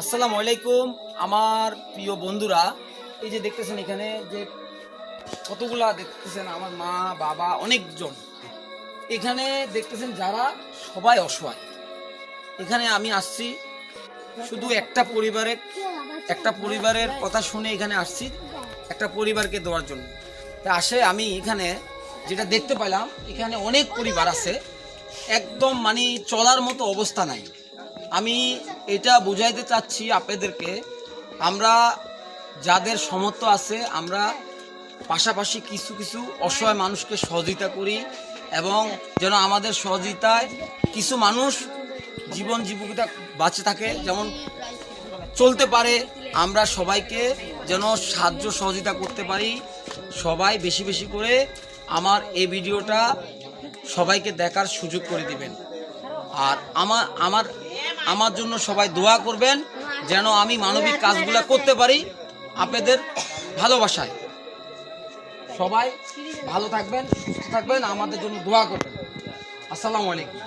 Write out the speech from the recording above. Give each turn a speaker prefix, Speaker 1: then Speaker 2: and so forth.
Speaker 1: আসসালামু আলাইকুম, আমার প্রিয় বন্ধুরা। এই যে দেখতেছেন এখানে যে কতগুলা দেখতেছেন আমার মা, বাবা, অনেকজন। এখানে দেখতেছেন যারা সবাই অসহায়। এখানে আমি আসছি শুধু একটা পরিবারের একটা পরিবারের কথা শুনে এখানে আসছি, একটা পরিবারকে দেওয়ার জন্য। তা আসে আমি এখানে যেটা দেখতে পেলাম, এখানে অনেক পরিবার আছে, একদম মানে চলার মতো অবস্থা নাই। আমি এটা বুঝাইতে চাচ্ছি আপনাদেরকে। আমরা যাদের সমর্থ আছে, আমরা পাশাপাশি কিছু কিছু অসহায় মানুষকে সহযোগিতা করি এবং যেন আমাদের সহযোগিতায় কিছু মানুষ জীবন জীবিকা বাঁচে থাকে, যেমন চলতে পারে। আমরা সবাইকে যেন সাহায্য সহযোগিতা করতে পারি। সবাই বেশি বেশি করে আমার এই ভিডিওটা সবাইকে দেখার সুযোগ করে দিবেন। আর আমার আমার আমার জন্য সবাই দোয়া করবেন যেন আমি মানবিক কাজগুলো করতে পারি আপনাদের ভালোবাসায়। সবাই ভালো থাকবেন, সুস্থ থাকবেন, আমাদের জন্য দোয়া করবেন। আসসালামু আলাইকুম।